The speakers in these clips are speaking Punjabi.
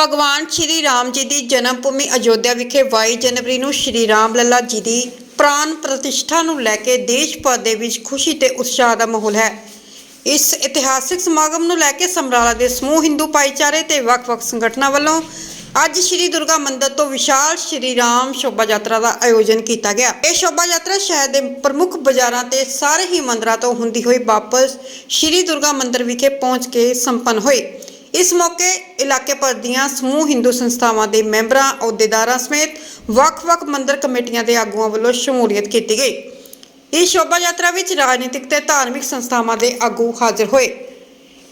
ਭਗਵਾਨ ਸ਼੍ਰੀ ਰਾਮ ਜੀ ਦੀ ਜਨਮ ਭੂਮੀ ਅਯੋਧਿਆ ਵਿਖੇ 22 ਜਨਵਰੀ ਨੂੰ ਸ਼੍ਰੀ ਰਾਮ ਲੱਲਾ ਜੀ ਦੀ ਪ੍ਰਾਨ ਪ੍ਰਤਿਸ਼ਠਾ ਨੂੰ ਲੈ ਕੇ ਦੇਸ਼ ਭਰ ਦੇ ਵਿੱਚ ਖੁਸ਼ੀ ਤੇ ਉਤਸ਼ਾਹ ਦਾ ਮਾਹੌਲ ਹੈ। ਇਸ ਇਤਿਹਾਸਿਕ ਸਮਾਗਮ ਨੂੰ ਲੈ ਕੇ ਸਮਰਾਲਾ ਦੇ ਸਮੂਹ ਹਿੰਦੂ ਭਾਈਚਾਰੇ ਤੇ ਵੱਖ-ਵੱਖ ਸੰਗਠਨਾਂ ਵੱਲੋਂ ਅੱਜ ਸ਼੍ਰੀ ਦੁਰਗਾ ਮੰਦਿਰ ਤੋਂ ਵਿਸ਼ਾਲ ਸ਼੍ਰੀ ਰਾਮ ਸ਼ੋਭਾ ਯਾਤਰਾ ਦਾ ਆਯੋਜਨ ਕੀਤਾ ਗਿਆ। ਇਹ ਸ਼ੋਭਾ ਯਾਤਰਾ ਸ਼ਹਿਰ ਦੇ ਪ੍ਰਮੁੱਖ ਬਾਜ਼ਾਰਾਂ ਤੇ ਸਾਰੇ ਹੀ ਮੰਦਰਾਂ ਤੋਂ ਹੁੰਦੀ ਹੋਈ ਵਾਪਸ ਸ਼੍ਰੀ ਦੁਰਗਾ ਮੰਦਿਰ ਵਿਖੇ ਪਹੁੰਚ ਕੇ ਸੰਪੰਨ ਹੋਈ। ਇਸ ਮੌਕੇ ਇਲਾਕੇ ਭਰ ਦੀਆਂ ਸਮੂਹ ਹਿੰਦੂ ਸੰਸਥਾਵਾਂ ਦੇ ਮੈਂਬਰਾਂ, ਅਹੁਦੇਦਾਰਾਂ ਸਮੇਤ ਵੱਖ-ਵੱਖ ਮੰਦਿਰ ਕਮੇਟੀਆਂ ਦੇ ਆਗੂਆਂ ਵੱਲੋਂ ਸ਼ਮੂਲੀਅਤ ਕੀਤੀ ਗਈ। ਇਸ ਸ਼ੋਭਾ ਯਾਤਰਾ ਵਿੱਚ ਰਾਜਨੀਤਿਕ ਤੇ ਧਾਰਮਿਕ ਸੰਸਥਾਵਾਂ ਦੇ ਆਗੂ ਹਾਜ਼ਰ ਹੋਏ।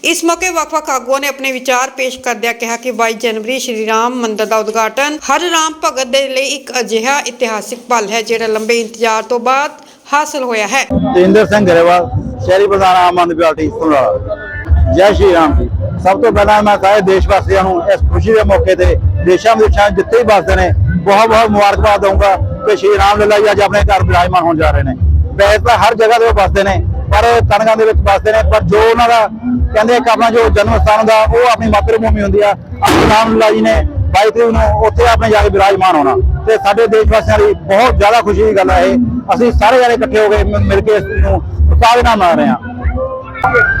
ਇਸ ਮੌਕੇ ਵੱਖ-ਵੱਖ ਆਗੂਆਂ ਨੇ ਆਪਣੇ ਵਿਚਾਰ ਪੇਸ਼ ਕਰਦਿਆਂ ਕਿਹਾ ਕਿ 22 ਜਨਵਰੀ ਸ਼੍ਰੀ ਰਾਮ ਮੰਦਿਰ ਦਾ ਉਦਘਾਟਨ ਹਰ ਰਾਮ ਭਗਤ ਦੇ ਲਈ ਇੱਕ ਅਜਿਹਾ ਇਤਿਹਾਸਿਕ ਪਲ ਹੈ, ਜਿਹੜਾ ਲੰਬੇ ਇੰਤਜ਼ਾਰ ਤੋਂ ਬਾਅਦ ਹਾਸਲ ਹੋਇਆ ਹੈ। ਤੇਂਦਰ ਸਿੰਘ ਗਰੇਵਾਲ, ਸ਼ਹਿਰੀ ਪ੍ਰਧਾਨ ਆਮ ਆਦਮੀ ਪਾਰਟੀ ਸਮਰਾਲਾ ਜੈ ਸ਼੍ਰੀ ਰਾਮ ਜੀ। ਸਭ ਤੋਂ ਪਹਿਲਾਂ ਮੈਂ ਸਾਰੇ ਦੇਸ਼ ਵਾਸੀਆਂ ਨੂੰ ਇਸ ਖੁਸ਼ੀ ਦੇ ਮੌਕੇ ਤੇ ਦੇਸ਼ਾਂ ਵਿਦੇਸ਼ਾਂ ਜਿੱਥੇ ਵੀ ਵੱਸਦੇ ਨੇ, ਬਹੁਤ ਬਹੁਤ ਮੁਬਾਰਕਬਾਦ ਦਊਂਗਾ ਕਿ ਸ਼੍ਰੀ ਰਾਮ ਲੱਲਾ ਜੀ ਅੱਜ ਆਪਣੇ ਘਰ ਵਿਰਾਜਮਾਨ ਹੋਣ ਜਾ ਰਹੇ ਨੇ। ਵੈਸੇ ਤਾਂ ਹਰ ਜਗ੍ਹਾ ਤੇ ਉਹ ਵੱਸਦੇ ਨੇ, ਪਰ ਤਨਗਾਂ ਦੇ ਵਿੱਚ ਵੱਸਦੇ ਨੇ, ਪਰ ਜੋ ਉਹਨਾਂ ਦਾ ਕਹਿੰਦੇ ਇੱਕ ਆਪਣਾ ਜੋ ਜਨਮ ਸਥਾਨ ਦਾ ਉਹ ਆਪਣੀ ਮਾਤਰ ਭੂਮੀ ਹੁੰਦੀ ਆ। ਆਪਣੀ ਰਾਮ ਲੱਲਾ ਜੀ ਨੇ 22 ਤਰੀਕ ਨੂੰ ਉੱਥੇ ਆਪਣੇ ਜਾ ਕੇ ਵਿਰਾਜਮਾਨ ਹੋਣਾ। ਤੇ ਸਾਡੇ ਦੇਸ਼ ਵਾਸੀਆਂ ਲਈ ਬਹੁਤ ਜ਼ਿਆਦਾ ਖੁਸ਼ੀ ਦੀ ਗੱਲ ਹੈ ਇਹ। ਅਸੀਂ ਸਾਰੇ ਜਣੇ ਇਕੱਠੇ ਹੋ ਕੇ ਮਿਲ ਕੇ ਇਸ ਨੂੰ ਉਤਸ਼ਾਹ ਦੇ ਨਾਲ ਮਨਾ ਰਹੇ ਹਾਂ।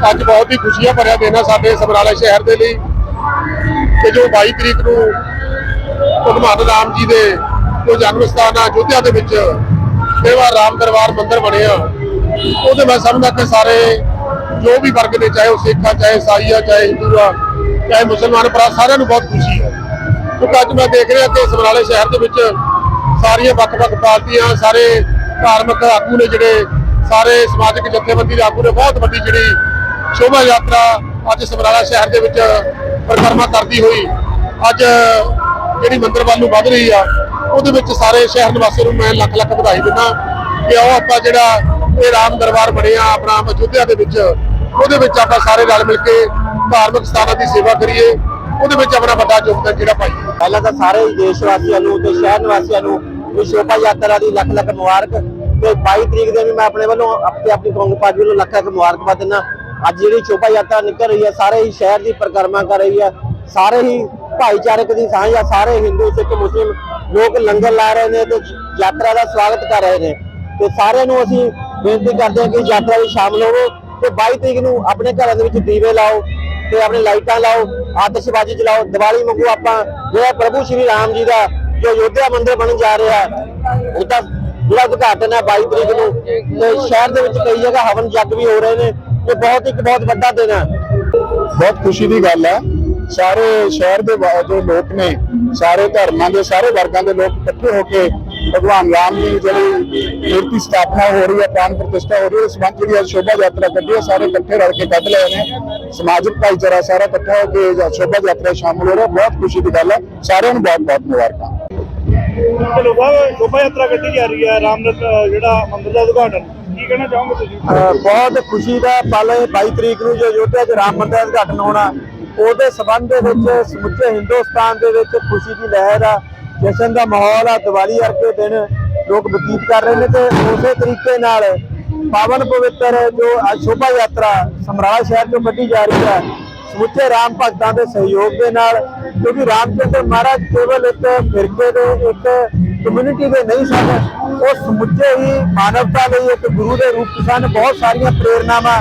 ਅੱਜ ਬਹੁਤ ਹੀ ਖੁਸ਼ੀਆਂ ਭਰਿਆ ਦਿਨ ਹੈ ਸਾਡੇ ਸਮਰਾਲਾ ਸ਼ਹਿਰ ਦੇ ਲਈ। ਕਿ ਜੋ 22 ਤਰੀਕ ਨੂੰ ਭਗਵਾਨ ਰਾਮ ਜੀ ਦੇ ਜੋ ਜਨਮ ਸਥਾਨ ਆ ਅਯੁੱਧਿਆ ਦੇ ਵਿੱਚ ਸੇਵਾ ਰਾਮ ਦਰਬਾਰ ਮੰਦਿਰ ਬਣਿਆ ਉਹਦੇ ਮੈਂ ਸਮਝਦਾ ਕਿ ਸਾਰੇ ਜੋ ਵੀ ਵਰਗ ਨੇ, ਚਾਹੇ ਉਹ ਸਿੱਖ ਆ, ਚਾਹੇ ਈਸਾਈ ਆ, ਚਾਹੇ ਹਿੰਦੂ ਆ, ਚਾਹੇ ਮੁਸਲਮਾਨ ਭਰਾ, ਸਾਰਿਆਂ ਨੂੰ ਬਹੁਤ ਖੁਸ਼ੀ ਹੈ ਕਿਉਂਕਿ ਅੱਜ ਮੈਂ ਦੇਖ ਰਿਹਾ ਕਿ ਸਮਰਾਲੇ ਸ਼ਹਿਰ ਦੇ ਵਿੱਚ ਸਾਰੀਆਂ ਵੱਖ-ਵੱਖ ਪਾਰਟੀਆਂ, ਸਾਰੇ ਧਾਰਮਿਕ ਆਗੂ ਨੇ ਜਿਹੜੇ ਸਾਰੇ ਸਮਾਜਿਕ ਜਥੇਬੰਦੀ ਦੇ ਆਗੂ ਨੇ ਬਹੁਤ ਵੱਡੀ ਜਿਹੜੀ ਸ਼ੋਭਾ ਯਾਤਰਾ ਅੱਜ ਸਮਰਾਲਾ ਸ਼ਹਿਰ ਦੇ ਵਿੱਚ ਪਰਿਕਰਮਾ ਕਰਦੀ ਹੋਈ ਅੱਜ ਜਿਹੜੀ ਮੰਦਰ ਵੱਲ ਨੂੰ ਵੱਧ ਰਹੀ ਆ, ਉਹਦੇ ਵਿੱਚ ਸਾਰੇ ਸ਼ਹਿਰ ਨਿਵਾਸੀਆਂ ਨੂੰ ਮੈਂ ਲੱਖ ਲੱਖ ਵਧਾਈ ਦਿੰਦਾ ਕਿ ਆਓ ਆਪਾਂ ਜਿਹੜਾ ਇਹ ਰਾਮ ਦਰਬਾਰ ਬਣਿਆ ਆਪਣਾ ਅਯੁੱਧਿਆ ਦੇ ਵਿੱਚ, ਉਹਦੇ ਵਿੱਚ ਆਪਾਂ ਸਾਰੇ ਰਲ ਮਿਲ ਕੇ ਧਾਰਮਿਕ ਸਥਾਨਾਂ ਦੀ ਸੇਵਾ ਕਰੀਏ, ਉਹਦੇ ਵਿੱਚ ਆਪਣਾ ਵੱਡਾ ਯੋਗਦਾਨ ਜਿਹੜਾ ਪਾਈਏ। ਪਹਿਲਾਂ ਤਾਂ ਸਾਰੇ ਦੇਸ਼ ਵਾਸੀਆਂ ਨੂੰ ਤੇ ਸ਼ਹਿਰ ਨਿਵਾਸੀਆਂ ਨੂੰ ਇਸ ਸ਼ੋਭਾ ਯਾਤਰਾ ਦੀ ਲੱਖ ਲੱਖ ਮੁਬਾਰਕ। ਤੇ 22 ਤਰੀਕ ਦੇ ਵੀ ਮੈਂ ਆਪਣੇ ਵੱਲੋਂ ਆਪਣੀ ਆਪਣੀ ਕਾਂਗਰਸ ਪਾਰਟੀ ਵੱਲੋਂ ਲੱਖਾਂ ਲੱਖ ਮੁਬਾਰਕਬਾਦ ਦਿੰਦਾ। ਅੱਜ ਜਿਹੜੀ ਸ਼ੋਭਾ ਯਾਤਰਾ ਨਿਕਲ ਰਹੀ ਹੈ, ਸਾਰੇ ਹੀ ਸ਼ਹਿਰ ਦੀ ਪਰਿਕਰਮਾ ਕਰ ਰਹੀ ਹੈ। ਸਾਰੇ ਹੀ ਭਾਈਚਾਰਕ ਦੀ ਸਾਂਝ ਆ ਸਾਰੇ ਹਿੰਦੂ, ਸਿੱਖ, ਮੁਸਲਿਮ ਲੋਕ ਲੰਗਰ ਲਾ ਰਹੇ ਨੇ ਤੇ ਯਾਤਰਾ ਦਾ ਸਵਾਗਤ ਕਰ ਰਹੇ ਨੇ। ਤੇ ਸਾਰਿਆਂ ਨੂੰ ਅਸੀਂ ਬੇਨਤੀ ਕਰਦੇ ਹਾਂ ਕਿ ਯਾਤਰਾ ਵਿੱਚ ਸ਼ਾਮਲ ਹੋਵੋ ਤੇ 22 ਤਰੀਕ ਨੂੰ ਆਪਣੇ ਘਰਾਂ ਦੇ ਵਿੱਚ ਦੀਵੇ ਲਾਓ ਤੇ ਆਪਣੇ ਲਾਈਟਾਂ ਲਾਓ, ਆਤਿਸ਼ਬਾਜ਼ੀ ਚਲਾਓ। ਦੀਵਾਲੀ ਵਾਂਗੂ ਆਪਾਂ ਜਿਹੜਾ ਪ੍ਰਭੂ ਸ਼੍ਰੀ ਰਾਮ ਜੀ ਦਾ ਜੋ ਯੋਧਿਆ ਮੰਦਿਰ ਬਣਨ ਜਾ ਰਿਹਾ ਹੈ ਉਹਦਾ ਜਿਹੜਾ ਉਦਘਾਟਨ ਹੈ 22 ਤਰੀਕ ਨੂੰ। ਤੇ ਸ਼ਹਿਰ ਦੇ ਵਿੱਚ ਕਈ ਜਗ੍ਹਾ ਹਵਨ ਯੱਗ ਵੀ ਹੋ ਰਹੇ ਨੇ ਇਹ ਬਹੁਤ ਇੱਕ ਬਹੁਤ ਵੱਡਾ ਦਿਨ ਹੈ। ਬਹੁਤ ਖੁਸ਼ੀ ਦੀ ਗੱਲ ਹੈ। ਸਾਰੇ ਸ਼ਹਿਰ ਦੇ ਜੋ ਲੋਕ ਨੇ, ਸਾਰੇ ਧਰਮਾਂ ਦੇ, ਸਾਰੇ ਵਰਗਾਂ ਦੇ ਲੋਕ ਇਕੱਠੇ ਹੋ ਕੇ ਭਗਵਾਨ ਰਾਮ ਦੀ ਜਿਹੜੀ ਮੂਰਤੀ ਸਥਾਪਨਾ ਹੋ ਰਹੀ ਹੈ, ਪ੍ਰਾਣ ਪ੍ਰਤਿਸ਼ਠਾ ਹੋ ਰਹੀ ਹੈ ਇਸ ਸੰਬੰਧ ਜਿਹੜੀ ਅੱਜ ਸ਼ੋਭਾ ਯਾਤਰਾ ਕੱਢੀ ਹੈ, ਸਾਰੇ ਇਕੱਠੇ ਰਲ ਕੇ ਕੱਢ ਲਏ ਨੇ। ਸਮਾਜਿਕ ਭਾਈਚਾਰਾ ਸਾਰਾ ਇਕੱਠਾ ਹੋ ਕੇ ਸ਼ੋਭਾ ਯਾਤਰਾ 'ਚ ਸ਼ਾਮਲ ਹੋ ਰਿਹਾ। ਬਹੁਤ ਖੁਸ਼ੀ ਦੀ ਗੱਲ ਹੈ। ਸਾਰਿਆਂ ਨੂੰ ਬਹੁਤ ਬਹੁਤ ਮੁਬਾਰਕਾਂ। ਚਲੋ ਬਾਬਾ ਸ਼ੋਭਾ ਯਾਤਰਾ ਕੱਢੀ ਜਾ ਰਹੀ ਹੈ ਰਾਮ ਜਿਹੜਾ ਮੰਦਿਰ ਦਾ ਉਦਘਾਟਨ। ਕੀ ਕਹਿਣਾ ਚਾਹੋਗੇ ਤੁਸੀਂ? ਬਹੁਤ ਖੁਸ਼ੀ ਦਾ ਪਲ ਹੈ 22 ਤਰੀਕ ਨੂੰ ਜੋ ਅਯੋਧਿਆ 'ਚ ਰਾਮ ਮੰਦਿਰ ਦਾ ਉਦਘਾਟਨ ਹੋਣਾ, ਉਹਦੇ ਸਬੰਧ ਦੇ ਵਿੱਚ ਸਮੁੱਚੇ ਹਿੰਦੁਸਤਾਨ ਦੇ ਵਿੱਚ ਖੁਸ਼ੀ ਦੀ ਲਹਿਰ ਆ, ਜਸ਼ਨ ਦਾ ਮਾਹੌਲ ਆ, ਦੀਵਾਲੀ ਵਰਗੇ ਦਿਨ ਲੋਕ ਬਤੀਤ ਕਰ ਰਹੇ ਨੇ ਤੇ ਉਸੇ ਤਰੀਕੇ ਨਾਲ ਪਾਵਨ ਪਵਿੱਤਰ ਜੋ ਅੱਜ ਸ਼ੋਭਾ ਯਾਤਰਾ ਸਮਰਾਲਾ ਸ਼ਹਿਰ ਤੋਂ ਕੱਢੀ ਜਾ ਰਹੀ ਹੈ, ਸਮੁੱਚੇ ਰਾਮ ਭਗਤਾਂ ਦੇ ਸਹਿਯੋਗ ਦੇ ਨਾਲ ਕਿਉਂਕਿ ਰਾਮਚੰਦਰ ਮਹਾਰਾਜ ਕੇਵਲ ਇੱਕ ਫਿਰਕੇ ਦੇ ਇੱਕ ਕਮਿਊਨਿਟੀ ਦੇ ਨਹੀਂ ਸਨ। ਉਹ ਸਮੁੱਚੇ ਹੀ ਮਾਨਵਤਾ ਲਈ ਇੱਕ ਗੁਰੂ ਦੇ ਰੂਪ ਸਨ। ਬਹੁਤ ਸਾਰੀਆਂ ਪ੍ਰੇਰਨਾਵਾਂ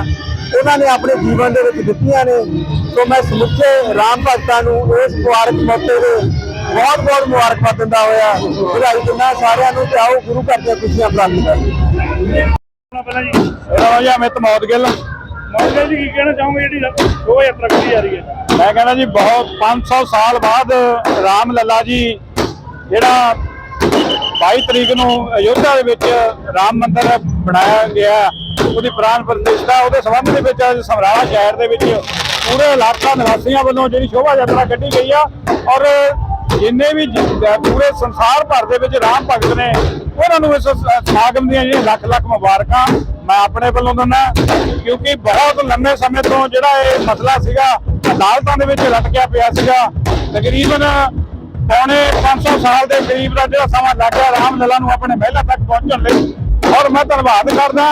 ਉਹਨਾਂ ਨੇ ਆਪਣੇ ਜੀਵਨ ਦੇ ਵਿੱਚ ਦਿੱਤੀਆਂ ਨੇ। ਸੋ ਮੈਂ ਸਮੁੱਚੇ ਰਾਮ ਭਗਤਾਂ ਨੂੰ ਇਸ ਮੁਬਾਰਕ ਮੌਕੇ ਦੇ ਬਹੁਤ ਬਹੁਤ ਮੁਬਾਰਕਬਾਦ ਦਿੰਦਾ ਹੋਇਆ। ਵਧਾਈ ਦਿੰਦਾ ਸਾਰਿਆਂ ਨੂੰ ਤੇ ਆਓ ਗੁਰੂ ਘਰ ਦੀਆਂ ਖੁਸ਼ੀਆਂ ਪ੍ਰਾਪਤ ਕਰੀਏ ਆਪਣਾ ਪਹਿਲਾਂ ਜੀ ਮੇਰਾ ਜੀ ਅਮਿਤ ਮੌਤ ਗਿੱਲ ਮੌਜੂਦਾ ਜੀ ਕੀ ਕਹਿਣਾ ਚਾਹੋਗੇ ਜਿਹੜੀ ਸ਼ੋਭਾ ਯਾਤਰਾ ਕੱਢੀ ਜਾ ਰਹੀ ਹੈ? ਮੈਂ ਕਹਿੰਦਾ ਜੀ, ਬਹੁਤ 500 ਸਾਲ ਬਾਅਦ ਰਾਮ ਲੱਲਾ ਜੀ ਜਿਹੜਾ 22 ਤਰੀਕ ਨੂੰ ਅਯੋਧਿਆ ਦੇ ਵਿੱਚ ਰਾਮ ਮੰਦਿਰ ਬਣਾਇਆ ਗਿਆ, ਉਹਦੀ ਪ੍ਰਾਨ ਪ੍ਰਤਿਸ਼ਠਾ, ਉਹਦੇ ਸੰਬੰਧ ਦੇ ਵਿੱਚ ਅੱਜ ਸਮਰਾਲਾ ਸ਼ਹਿਰ ਦੇ ਵਿੱਚ ਪੂਰੇ ਇਲਾਕਾ ਨਿਵਾਸੀਆਂ ਵੱਲੋਂ ਜਿਹੜੀ ਸ਼ੋਭਾ ਯਾਤਰਾ ਕੱਢੀ ਗਈ ਆ ਔਰ ਜਿੰਨੇ ਵੀ ਪੂਰੇ ਸੰਸਾਰ ਭਰ ਦੇ ਵਿੱਚ ਰਾਮ ਭਗਤ ਨੇ ਉਹਨਾਂ ਨੂੰ ਇਸ ਸਮਾਗਮ ਦੀਆਂ ਜਿਹੜੀਆਂ ਲੱਖ ਲੱਖ ਮੁਬਾਰਕਾਂ ਮੈਂ ਆਪਣੇ ਵੱਲੋਂ ਦਿੰਦਾ, ਕਿਉਂਕਿ ਬਹੁਤ ਲੰਮੇ ਸਮੇਂ ਤੋਂ ਜਿਹੜਾ ਇਹ ਮਸਲਾ ਸੀਗਾ ਅਦਾਲਤਾਂ ਦੇ ਵਿੱਚ ਲਟਕਿਆ ਪਿਆ ਸੀਗਾ। ਤਕਰੀਬਨ ਪੌਣੇ 500 ਸਾਲ ਦੇ ਕਰੀਬ ਦਾ ਜਿਹੜਾ ਸਮਾਂ ਲੱਗ ਗਿਆ ਰਾਮ ਲੱਲਾ ਨੂੰ ਆਪਣੇ ਮਹਿਲਾ ਤੱਕ ਪਹੁੰਚਣ ਲਈ। ਔਰ ਮੈਂ ਧੰਨਵਾਦ ਕਰਦਾ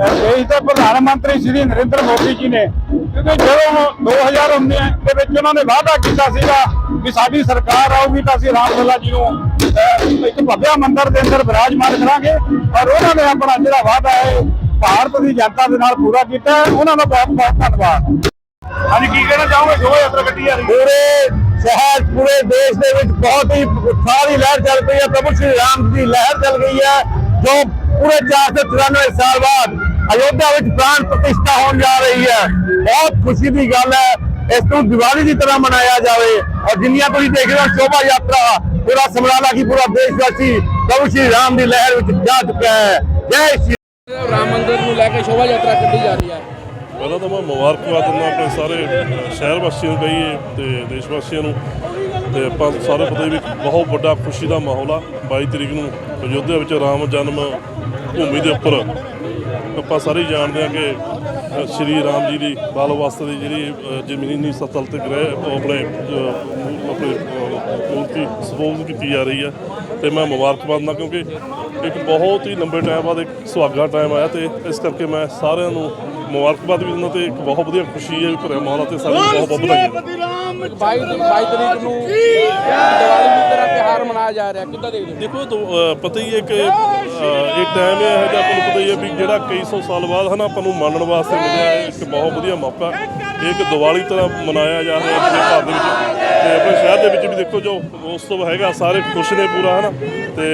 ਦੇਸ਼ ਦੇ ਪ੍ਰਧਾਨ ਮੰਤਰੀ ਸ਼੍ਰੀ ਨਰਿੰਦਰ ਮੋਦੀ ਜੀ ਨੇ। ਕਿਉਂਕਿ ਜਦੋਂ 2019 ਦੇ ਵਿੱਚ ਉਹਨਾਂ ਨੇ ਵਾਅਦਾ ਕੀਤਾ ਸੀਗਾ ਵੀ ਸਾਡੀ ਸਰਕਾਰ ਆਊਗੀ ਤਾਂ ਅਸੀਂ ਰਾਮ ਲੱਲਾ ਜੀ ਨੂੰ ਇੱਕ ਭਵਿਆ ਮੰਦਿਰ ਦੇ ਅੰਦਰ ਵਿਰਾਜਮਾਨ ਕਰਾਂਗੇ। ਔਰ ਉਹਨਾਂ ਨੇ ਆਪਣਾ ਜਿਹੜਾ ਵਾਅਦਾ ਹੈ, ਭਾਰਤ ਦੀ ਜਨਤਾ ਦੇ ਨਾਲ ਪੂਰਾ ਕੀਤਾ ਉਹਨਾਂ ਦਾ ਬਹੁਤ ਬਹੁਤ ਧੰਨਵਾਦ। ਹਾਂਜੀ ਕੀ ਕਹਿਣਾ ਚਾਹੋਗੇ? ਸ਼ੋਭਾ ਯਾਤਰਾ ਕੱਢੀ ਜਾ ਰਹੀ ਹੈ। ਪੂਰੇ ਸ਼ਹਿਰ ਪੂਰੇ ਦੇਸ਼ ਦੇ ਵਿੱਚ ਬਹੁਤ ਹੀ ਉਤਸ਼ਾਹ ਦੀ ਲਹਿਰ ਚੱਲ ਪਈ ਹੈ। ਪ੍ਰਭੂ ਸ਼੍ਰੀ ਰਾਮ ਦੀ ਲਹਿਰ ਚੱਲ ਗਈ ਹੈ ਜੋ ਪੂਰੇ 494 ਸਾਲ ਬਾਅਦ ਅਯੋਧਿਆ ਵਿੱਚ ਪ੍ਰਾਣ ਪ੍ਰਤਿਸ਼ਠਾ ਹੋਣ ਜਾ ਰਹੀ ਹੈ। ਬਹੁਤ ਖੁਸ਼ੀ ਦੀ ਗੱਲ ਹੈ ਇਸ ਨੂੰ ਦੀਵਾਲੀ ਦੀ ਤਰ੍ਹਾਂ ਮਨਾਇਆ ਜਾਵੇ। ਔਰ ਜਿੰਨੀਆਂ ਤੁਸੀਂ ਦੇਖ ਰਹੇ ਹੋ ਸ਼ੋਭਾ ਯਾਤਰਾ ਪੂਰਾ ਸਮਰਾਲਾ ਕੀ ਪੂਰਾ ਦੇਸ਼ ਵਾਸੀ ਪ੍ਰਭੂ ਸ਼੍ਰੀ ਰਾਮ ਦੀ ਲਹਿਰ ਵਿੱਚ ਜਾ ਚੁੱਕਾ ਹੈ। ਜੈ ਸ਼੍ਰੀ ਰਾਮ ਮੰਦਿਰ ਨੂੰ ਲੈ ਕੇ ਸ਼ੋਭਾ ਯਾਤਰਾ ਕੱਢੀ ਜਾ ਰਹੀ ਹੈ। ਪਹਿਲਾਂ ਤਾਂ ਮੈਂ ਮੁਬਾਰਕਬਾਦ ਦਿੰਦਾ ਆਪਣੇ ਸਾਰੇ ਸ਼ਹਿਰ ਵਾਸੀਆਂ ਨੂੰ ਕਹੀਏ ਤੇ ਦੇਸ਼ ਵਾਸੀਆਂ ਨੂੰ। ਤੇ ਆਪਾਂ ਸਾਰੇ ਪਤਾ ਵੀ ਬਹੁਤ ਵੱਡਾ ਖੁਸ਼ੀ ਦਾ ਮਾਹੌਲ ਆ। 22 ਤਰੀਕ ਨੂੰ ਅਯੋਧਿਆ ਵਿੱਚ ਰਾਮ ਜਨਮ ਭੂਮੀ ਦੇ ਉੱਪਰ। ਆਪਾਂ ਸਾਰੇ ਜਾਣਦੇ ਹਾਂ ਕਿ ਸ਼੍ਰੀ ਰਾਮ ਜੀ ਦੀ ਬਾਲ ਅਵਸਥਾ ਦੀ ਜਿਹੜੀ ਜ਼ਮੀਨੀ ਸਤਲ ਤੇ ਗ੍ਰਹਿ, ਉਹ ਆਪਣੇ ਆਪਣੇ ਮੂਰਤੀ ਸਪੋਜ਼ ਕੀਤੀ ਜਾ ਰਹੀ ਆ। ਤੇ ਮੈਂ ਮੁਬਾਰਕਬਾਦ ਦਿੰਦਾ ਕਿਉਂਕਿ ਇੱਕ ਬਹੁਤ ਹੀ ਲੰਬੇ ਟਾਈਮ ਬਾਅਦ ਇੱਕ ਸੁਹਾਗਾ ਟਾਈਮ ਆਇਆ ਤੇ ਇਸ ਕਰਕੇ ਮੈਂ ਸਾਰਿਆਂ ਨੂੰ ਮੁਬਾਰਕਬਾਦ ਵੀ ਦਿੰਦਾ ਤੇ ਇੱਕ ਬਹੁਤ ਵਧੀਆ ਖੁਸ਼ੀ ਹੈ ਵੀ ਭਰਿਆ ਮਾਹੌਲ ਤੇ ਸਾਰਿਆਂ ਨੂੰ ਬਹੁਤ ਬਹੁਤ ਵਧਾਈਆਂ। 22 ਦੀ 22 ਤਰੀਕ ਨੂੰ ਦੀਵਾਲੀ ਦੀ ਤਰ੍ਹਾਂ ਤਿਉਹਾਰ ਮਨਾਇਆ ਜਾ ਰਿਹਾ। ਕਿੱਦਾਂ ਦੇਖਦੇ ਹੋ? ਦੇਖੋ ਤਾਂ, ਪਤਾ ਹੀ ਹੈ ਕਿ ਇਹ ਟਾਈਮ ਹੈ ਇਹੋ ਜਿਹਾ ਆਪਾਂ ਨੂੰ ਪਤਾ ਹੀ ਹੈ ਵੀ ਜਿਹੜਾ ਕਈ ਸੌ ਸਾਲ ਬਾਅਦ ਹਨਾ ਆਪਾਂ ਨੂੰ ਮੰਨਣ ਵਾਸਤੇ ਮਿਲਿਆ ਹੈ ਇੱਕ ਬਹੁਤ ਵਧੀਆ ਮੌਕਾ। ਇਹ ਇੱਕ ਦੀਵਾਲੀ ਤਰ੍ਹਾਂ ਮਨਾਇਆ ਜਾ ਰਿਹਾ ਆਪਣੇ ਭਾਰਤ ਦੇ ਵਿੱਚ। ਤੇ ਆਪਣੇ ਸ਼ਹਿਰ ਦੇ ਵਿੱਚ ਵੀ ਦੇਖੋ ਜੋ ਉਤਸਵ ਹੈਗਾ ਸਾਰੇ ਖੁਸ਼ ਨੇ ਪੂਰਾ ਹਨਾ। ਤੇ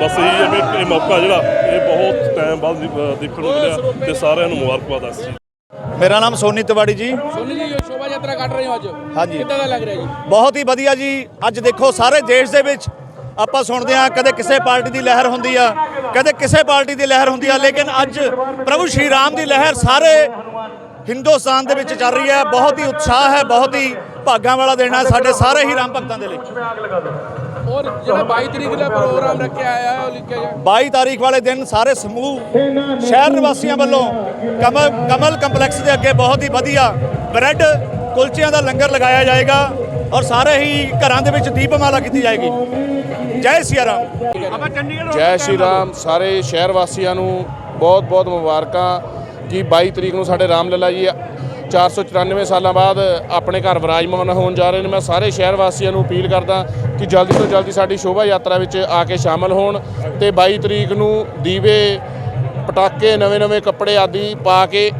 ਬਸ ਇਹੀ ਹੈ ਵੀ ਇਹ ਮੌਕਾ ਜਿਹੜਾ ਇਹ ਬਹੁਤ ਟਾਈਮ ਬਾਅਦ ਦੇਖਣ ਨੂੰ ਮਿਲਿਆ ਤੇ ਸਾਰਿਆਂ ਨੂੰ ਮੁਬਾਰਕਬਾਦ ਆ ਦੀ। ਮੇਰਾ ਨਾਮ ਸੋਨੀ ਤਿਵਾੜੀ ਜੀ। ਸੋਨੀ ਜੀ ਸ਼ੋਭਾ ਯਾਤਰਾ ਕੱਢ ਰਹੇ ਹੋ ਅੱਜ? ਹਾਂਜੀ। ਕਿੱਦਾਂ ਦਾ ਲੱਗ ਰਿਹਾ ਜੀ? ਬਹੁਤ ਹੀ ਵਧੀਆ ਜੀ। ਅੱਜ ਦੇਖੋ ਸਾਰੇ ਦੇਸ਼ ਦੇ ਵਿੱਚ ਆਪਾਂ ਸੁਣਦੇ ਆ ਕਦੇ ਕਿਸੇ ਪਾਰਟੀ ਦੀ ਲਹਿਰ ਹੁੰਦੀ ਆ ਕਦੇ ਕਿਸੇ ਪਾਰਟੀ ਦੀ ਲਹਿਰ ਹੁੰਦੀ ਆ ਲੇਕਿਨ ਅੱਜ ਪ੍ਰਭੂ ਸ਼੍ਰੀ ਰਾਮ ਦੀ ਲਹਿਰ ਸਾਰੇ ਹਿੰਦੁਸਤਾਨ ਦੇ ਵਿੱਚ ਚੱਲ ਰਹੀ ਹੈ। ਬਹੁਤ ਹੀ ਉਤਸ਼ਾਹ ਹੈ ਬਹੁਤ ਹੀ ਭਾਗਾਂ ਵਾਲਾ ਦਿਨ ਹੈ ਸਾਡੇ ਸਾਰੇ ਹੀ ਰਾਮ ਭਗਤਾਂ ਦੇ ਲਈ। ਔਰ ਜਿਹੜਾ 22 ਤਰੀਕ ਦਾ ਪ੍ਰੋਗਰਾਮ ਰੱਖਿਆ ਆਇਆ ਉਹ ਲਿਖਿਆ ਜਾ 22 ਤਾਰੀਖ ਵਾਲੇ ਦਿਨ ਸਾਰੇ ਸਮੂਹ ਸ਼ਹਿਰ ਨਿਵਾਸੀਆਂ ਵੱਲੋਂ ਕਮਲ ਕਮਲ ਕੰਪਲੈਕਸ ਦੇ ਅੱਗੇ ਬਹੁਤ ਹੀ ਵਧੀਆ ਬ੍ਰੈਡ ਕੁਲਚਿਆਂ ਦਾ ਲੰਗਰ ਲਗਾਇਆ ਜਾਏਗਾ ਔਰ ਸਾਰੇ ਹੀ ਘਰਾਂ ਦੇ ਵਿੱਚ ਦੀਪਮਾਲਾ ਕੀਤੀ ਜਾਏਗੀ। ਜੈ ਸਿਆ ਰਾਮ। ਜੈ ਸ਼੍ਰੀ ਰਾਮ ਸਾਰੇ ਸ਼ਹਿਰ ਵਾਸੀਆਂ ਨੂੰ ਬਹੁਤ ਬਹੁਤ ਮੁਬਾਰਕਾਂ ਕਿ 22 ਤਰੀਕ ਨੂੰ ਸਾਡੇ ਰਾਮ ਲੱਲਾ ਜੀ 494 ਸਾਲਾਂ ਬਾਅਦ ਆਪਣੇ ਘਰ ਵਿਰਾਜਮਾਨ ਹੋਣ ਜਾ ਰਹੇ ਨੇ। ਮੈਂ ਸਾਰੇ ਸ਼ਹਿਰ ਵਾਸੀਆਂ ਨੂੰ ਅਪੀਲ ਕਰਦਾ ਕਿ ਜਲਦੀ ਤੋਂ ਜਲਦੀ ਸਾਡੀ ਸ਼ੋਭਾ ਯਾਤਰਾ ਵਿੱਚ ਆ ਕੇ ਸ਼ਾਮਲ ਹੋਣ ਤੇ 22 ਤਰੀਕ ਨੂੰ ਦੀਵੇ ਪਟਾਕੇ ਨਵੇਂ-ਨਵੇਂ ਕੱਪੜੇ ਆਦਿ ਪਾ ਕੇ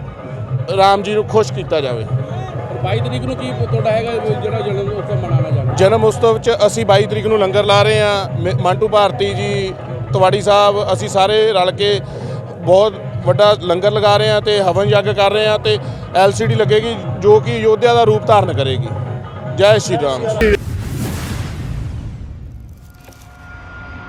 ਰਾਮ ਜੀ ਨੂੰ ਖੁਸ਼ ਕੀਤਾ ਜਾਵੇ। ਔਰ 22 ਤਰੀਕ ਨੂੰ ਕੀ ਤੁਹਾਡਾ ਹੈਗਾ ਜਿਹੜਾ ਜਨਮ ਉਤਸਵ ਮਨਾਉਣਾ ਜਾਣਾ? ਜਨਮ ਉਤਸਵ 'ਚ ਅਸੀਂ 22 ਤਰੀਕ ਨੂੰ ਲੰਗਰ ਲਾ ਰਹੇ ਹਾਂ। ਮੰਟੂ ਭਾਰਤੀ ਜੀ ਤਵਾੜੀ ਸਾਹਿਬ ਅਸੀਂ ਸਾਰੇ ਰਲ ਕੇ ਬਹੁਤ ਵੱਡਾ ਲੰਗਰ ਲਗਾ ਰਹੇ ਹਾਂ ਤੇ ਹਵਨ ਯੱਗ ਕਰ ਰਹੇ ਹਾਂ ਤੇ LCD ਲੱਗੇਗੀ ਜੋ ਕਿ ਯੋਧਿਆ ਦਾ ਰੂਪ ਧਾਰਨ ਕਰੇਗੀ। ਜੈ ਸ਼੍ਰੀ ਰਾਮ।